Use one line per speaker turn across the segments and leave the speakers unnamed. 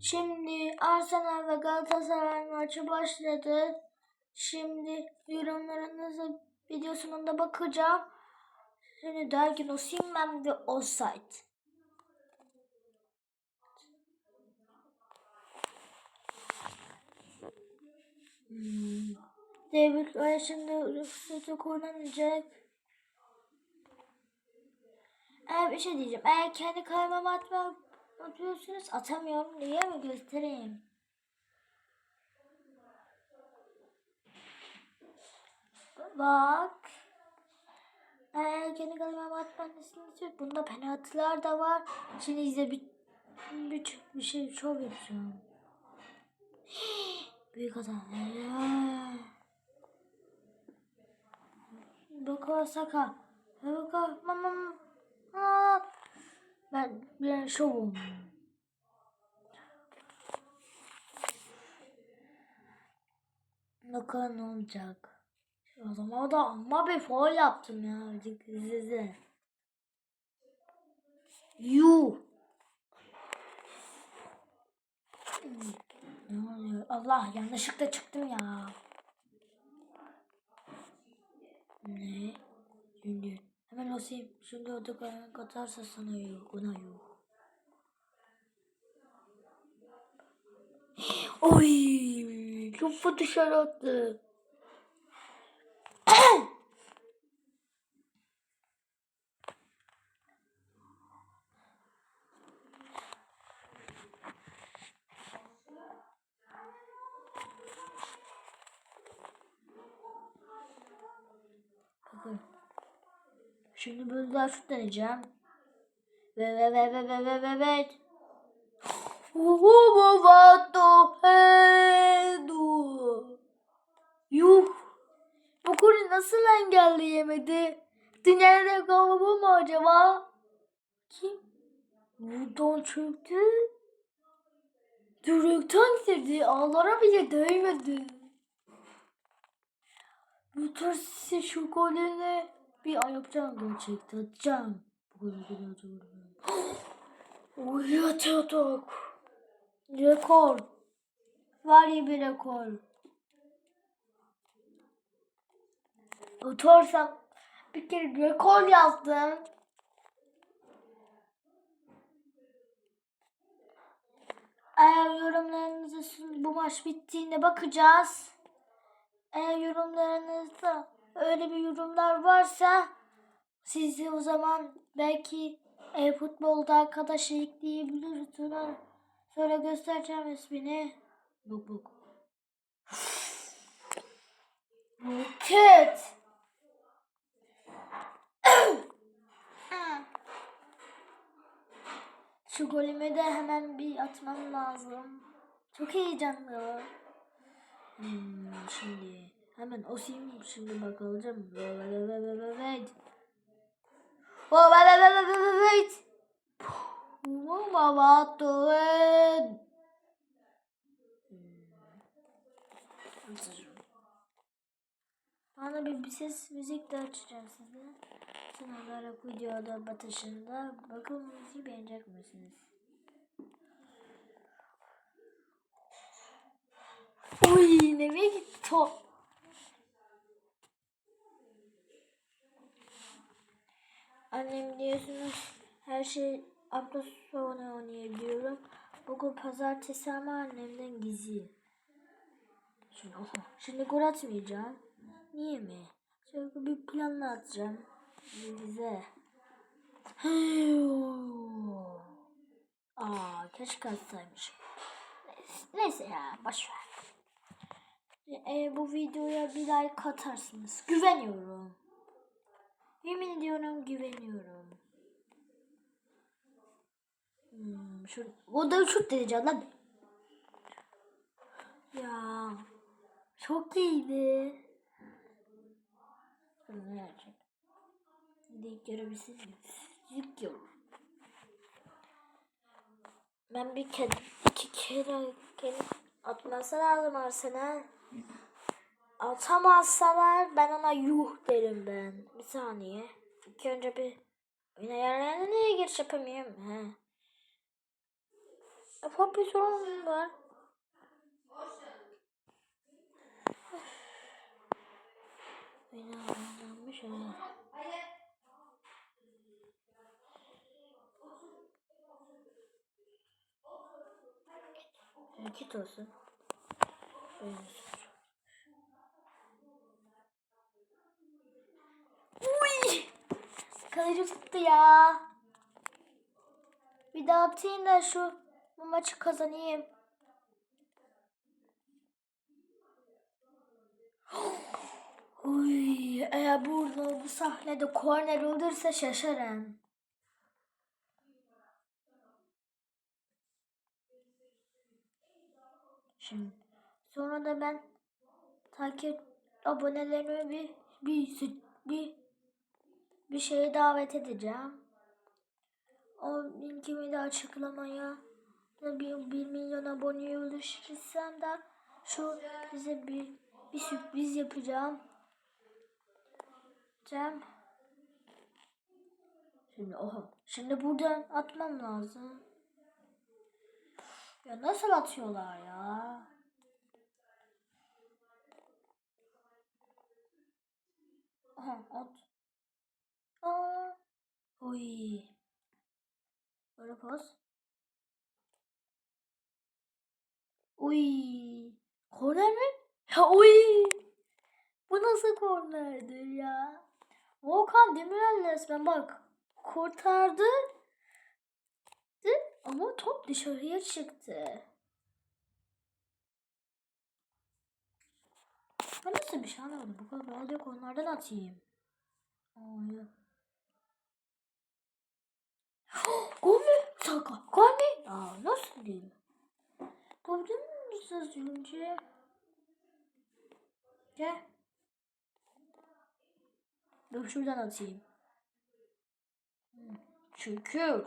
Şimdi Arsenal ve Galatasaray maçı başladı. Şimdi yorumlarınızı video sonunda bakacağım. Şimdi derken Osimhen ve Offside. Hmm. David Raya şimdi Rüfsat'ı kullanacak. Eğer bir şey diyeceğim. Eğer kendi kalemimi atma, atıyorsunuz atamıyorum. Niye mi göstereyim? Bak. Eğer kendi kalemimi atmanızı istiyorum. Bunda penaltılar da var. Şimdi size bir, bir, bir şey şov yapacağım. Büyük hata. Baka Saka. Baka mama. Aa. Ben. Bakalım ne olacak. O zaman da amma bir foul yaptım ya. Size. Yuh. Ne oluyor? Allah yanlışlıkla çıktım ya. Ne? Şimdi hemen Osim şimdi o da katarsa sana yok ona yok. Oy! Topu dışarı attı. Bakın. Şimdi böyle daha şut deneyeceğim. Ve ve ve ve ve ve ve ve. Uhu vato hedu. Yuh. Bu golü nasıl engelleyemedi? Dünyanın rekoru bu mu acaba? Kim? Buradan çöktü. Direkten girdi. Ağlara bile değmedi. Bu tarz golünü bir ay yapacağım gerçekten atacağım. Bu golü bir atacağım. Oy atıyorduk. Rekor. Var ya bir rekor. Atarsam bir kere rekor yazdım. Eğer yorumlarınızı bu maç bittiğinde bakacağız. Eğer yorumlarınızda öyle bir yorumlar varsa sizi o zaman belki e, futbolda arkadaş ekleyebiliriz. Sonra, sonra göstereceğim ismini. Bak bak. Roket. Şu golümü de hemen bir atmam lazım. Çok heyecanlı. Hmm, şimdi hemen Osim şimdi bakalım. Wait. Oh, wait, wait, wait, wait, wait, wait. Bana bir, bir ses müzik de açacağım size. Son olarak videoda batışında bakalım müziği beğenecek misiniz? Uy nereye gitti top? Annem diyorsunuz her şey hafta sonu oynayabiliyorum. Bugün pazartesi ama annemden gizli. Şimdi, oho, şimdi gol atmayacağım. Niye mi? Çünkü bir planla atacağım. Bize. Aa keşke atsaymışım. Neyse, neyse ya boşver. E, bu videoya bir like atarsınız. Güveniyorum. Yemin ediyorum güveniyorum. Hmm, şu, o da şut diyeceğim lan. Ya çok iyiydi. Ne yapacak? Hadi görebilirsiniz. Yüklüyorum. Ben bir kere iki kere gelip atması lazım Arsenal. Atamazsalar ben ona yuh derim ben. Bir saniye. İlk önce bir oyun ayarlarına niye giriş yapamıyorum? He. Ufak bir sorun var. Beni anlamış öyle. Git olsun. Olsun. Kalıcı tuttu ya. Bir daha atayım da şu bu maçı kazanayım. Uy, eğer burada bu sahnede korner olursa şaşarım. Şimdi sonra da ben takip abonelerimi bir bir bir bir şeye davet edeceğim. O linkimi de açıklamaya bir, bir milyon aboneye ulaşırsam da şu bize bir bir sürpriz yapacağım. Cem. Şimdi oha. Şimdi buradan atmam lazım. Ya nasıl atıyorlar ya? Aha at. Aa. Oy. Böyle pas. Uy. Korner mi? Ya uy. Bu nasıl kornerdir ya? Volkan Demirel resmen bak. Kurtardı. Ama top dışarıya çıktı. Ben nasıl bir şey anlamadım. Bu kadar bağlı yok onlardan atayım. Aa. Gol mü? Saka. Gol? Aa, nasıl değil? Gördün mü az önce? Gel. Dur şuradan atayım. Şükür.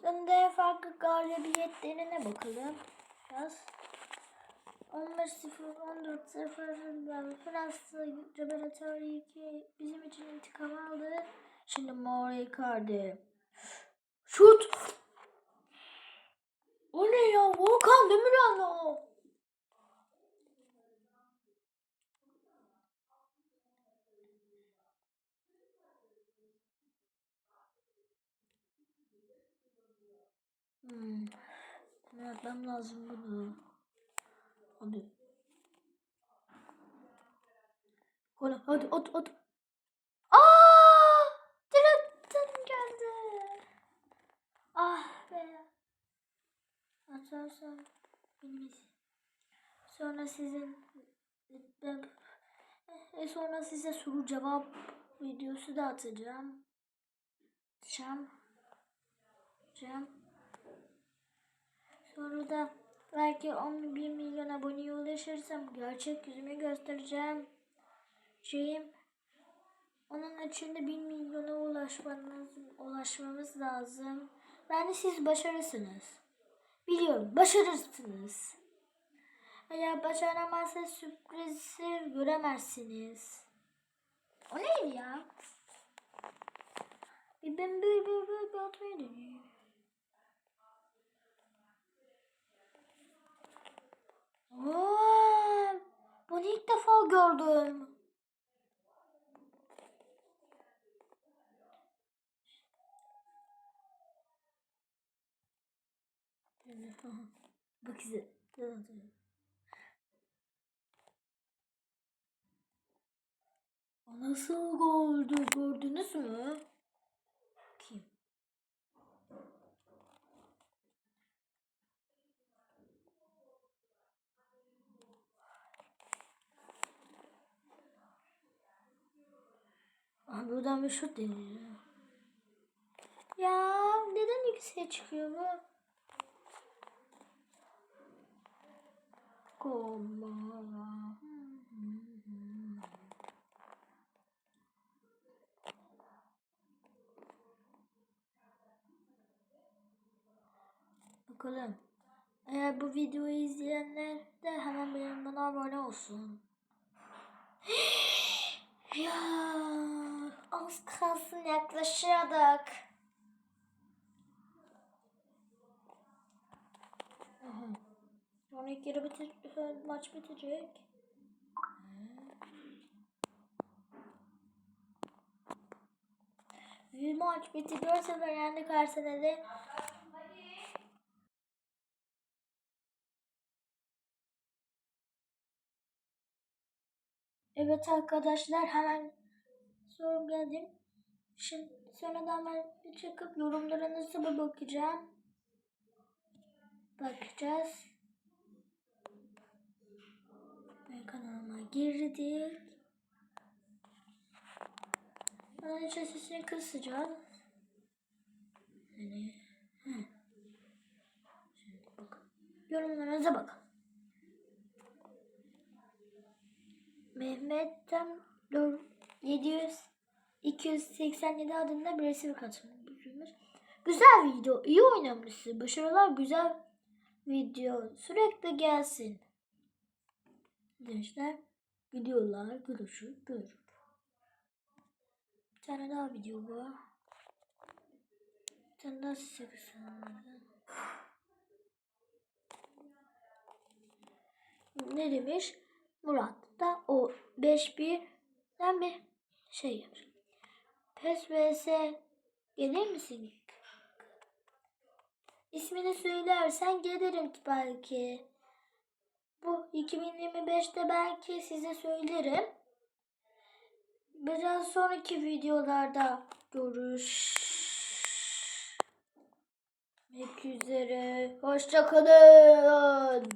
Şimdi farklı galibiyetlerine bakalım. Biraz. 15-0, 14-0 Fransa Cebelatory 2 bizim için intikam aldı. Şimdi Mauro Icardi. Şut! O ne ya? Volkan Demirel o. Hmm. Ne yapmam lazım bunu? Hadi. Hadi hadi at at. Aa! Direkten geldi. Ah be. Atarsam bilmez. Sonra sizin e sonra size soru cevap videosu da atacağım. Cam. Cam. Sonra da belki 11 milyon aboneye ulaşırsam gerçek yüzümü göstereceğim. Şeyim onun için de 1 milyona ulaşmanız, ulaşmamız lazım. Yani siz başarırsınız. Biliyorum başarırsınız. Eğer başaramazsa sürprizi göremezsiniz. O neydi ya? Bir ben böyle böyle böyle bir atmayı deneyeyim. Vay, bunu ilk defa gördüm. Bak size. Nasıl goldü gördünüz mü? Kim? Aha buradan bir şut deniyor. Ya neden yükseğe çıkıyor bu? Koma. Bakalım. Eğer bu videoyu izleyenler de hemen benim bana abone olsun. Ya az kalsın yaklaşıyorduk. Sonra ilk bitir, maç bitecek. Bir maç bitti. 4-0 yendik Arsenal'i. Evet arkadaşlar hemen sorum geldim. Şimdi sonra da hemen bir çıkıp yorumlarınızı bir bakacağım. Bakacağız. Ben kanalıma girdik. Önce sesini kısacağız. Yani. Şimdi bakın. Yorumlarınıza bakın. Mehmet'ten 4 700 287 adında birisi katılmış. Güzel video, iyi oynamışsın. Başarılar güzel video. Sürekli gelsin. Demişler. Videolar görüşüp görür. Bir tane daha video var. Bir tane daha size. Ne demiş? Murat da o 5-1'den bir şey yapmış. PES vs gelir misin? İsmini söylersen gelirim belki. Bu 2025'te belki size söylerim. Biraz sonraki videolarda görüşmek üzere. Hoşçakalın.